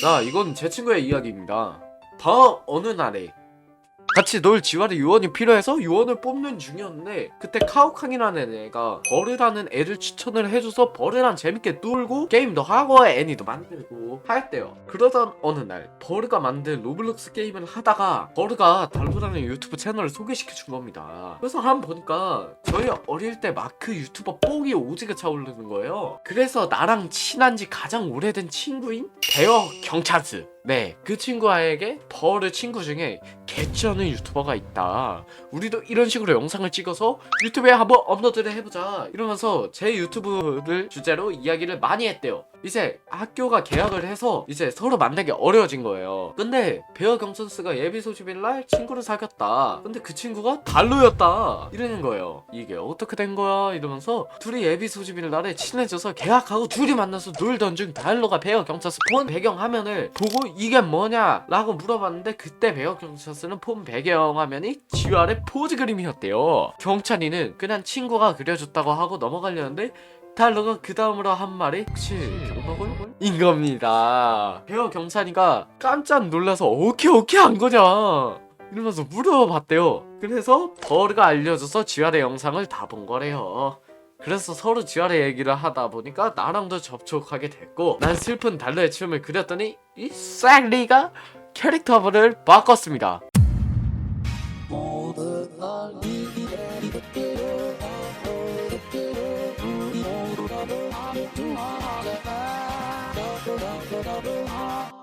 자, 이건 제 친구의 이야기입니다. 다음 어느 날에 같이 놀 지활의 요원이 필요해서 요원을 뽑는 중이었는데 그때 카오캉이라는 애가 버르라는 애를 추천을 해줘서 버르랑 재밌게 놀고 게임도 하고 애니도 만들고 하였대요. 그러던 어느 날 버르가 만든 로블록스 게임을 하다가 버르가 달로라는 유튜브 채널을 소개시켜 준 겁니다. 그래서 한 번 보니까 저희 어릴 때 마크 유튜버 뽕이 오지게 차오르는 거예요. 그래서 나랑 친한 지 가장 오래된 친구인 대어 경찰스. 네, 그 친구에게 버르 친구 중에 개쩌는 유튜버가 있다. 우리도 이런 식으로 영상을 찍어서 유튜브에 한번 업로드를 해보자. 이러면서 제 유튜브를 주제로 이야기를 많이 했대요. 이제 학교가 계약을 해서 이제 서로 만나기 어려워진 거예요. 근데 베어 경선스가 예비 소집일 날 친구를 사귀었다. 근데 그 친구가 달로였다. 이러는 거예요. 이게 어떻게 된 거야? 이러면서 둘이 예비 소집일 날에 친해져서 계약하고 둘이 만나서 놀던 중 달로가 베어 경찰스 폰 배경 화면을 보고 이게 뭐냐? 라고 물어봤는데 그때 베어 경찰스는 폰 배경 화면이 지활의 포즈 그림이었대요. 경찰이는 그냥 친구가 그려줬다고 하고 넘어가려는데 달러가 그 다음으로 한 말이 혹시 오너걸? 인 겁니다. 배우 경찰이가 깜짝 놀라서 오케이 오케이 한 거냐? 이러면서 물어봤대요. 그래서 버르가 알려줘서 지활의 영상을 다 본 거래요. 그래서 서로 지활의 얘기를 하다 보니까 나랑도 접촉하게 됐고 난 슬픈 달러의 춤을 그렸더니 이 싹리가 캐릭터를 바꿨습니다. 모든 날 double heart.